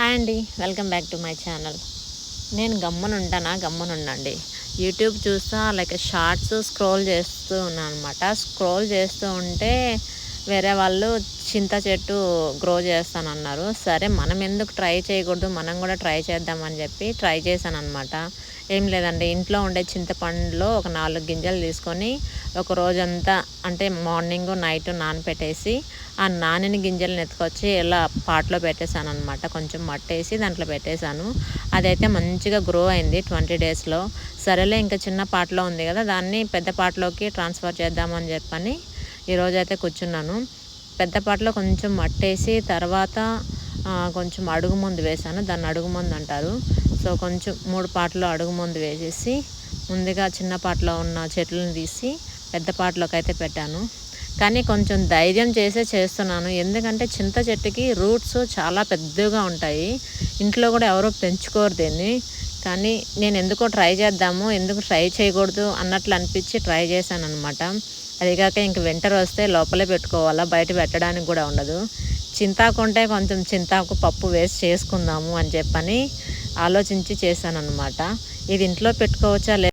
Hi అండి welcome back to my channel. నేను గమ్మున ఉంటానా గమ్మున ఉండండి యూట్యూబ్ చూస్తా లైక్ షార్ట్స్ స్క్రోల్ చేస్తూ ఉన్నాను అనమాట స్క్రోల్ చేస్తూ ఉంటే వేరే వాళ్ళు చింత చెట్టు గ్రో చేస్తానన్నారు. సరే మనం ఎందుకు ట్రై చేయకూడదు? మనం కూడా ట్రై చేద్దామని చెప్పి ట్రై చేశాను అనమాట ఏం లేదండి ఇంట్లో ఉండే చింతపండులో ఒక నాలుగు గింజలు తీసుకొని ఒక రోజంతా అంటే మార్నింగ్ నైట్ నానపెట్టేసి ఆ నానిన గింజలను ఎత్తుకొచ్చి ఇలా పాట్లో పెట్టేశాను అనమాట కొంచెం మట్టేసి దాంట్లో పెట్టేశాను. అదైతే మంచిగా గ్రో అయింది ట్వంటీ డేస్లో. సరేలే ఇంకా చిన్న పాటలో ఉంది కదా దాన్ని పెద్ద పాటలోకి ట్రాన్స్ఫర్ చేద్దామని చెప్పని ఈరోజు అయితే కూర్చున్నాను. పెద్ద పాటలో కొంచెం మట్టేసి తర్వాత కొంచెం అడుగు ముందు వేశాను. దాన్ని అడుగు ముందు అంటారు. సో కొంచెం మూడు పాటలు అడుగు ముందు వేసేసి ముందుగా చిన్న పాటలో ఉన్న చెట్లను తీసి పెద్ద పాటలోకి అయితే పెట్టాను. కానీ కొంచెం ధైర్యం చేసే చేస్తున్నాను. ఎందుకంటే చింత చెట్టుకి రూట్స్ చాలా పెద్దగా ఉంటాయి. ఇంట్లో కూడా ఎవరో పెంచుకోరు దీన్ని. కానీ నేను ఎందుకో ట్రై చేద్దాము ఎందుకు ట్రై చేయకూడదు అన్నట్లు అనిపించి ట్రై చేశాను అనమాట అదిగాక ఇంక వింటర్ వస్తే లోపలే పెట్టుకోవాలా బయట పెట్టడానికి కూడా ఉండదు. చింతాకు ఉంటే కొంచెం చింతాకు పప్పు వేసి చేసుకుందాము అని చెప్పని ఆలోచించి చేశాను అనమాట ఇది ఇంట్లో పెట్టుకోవచ్చా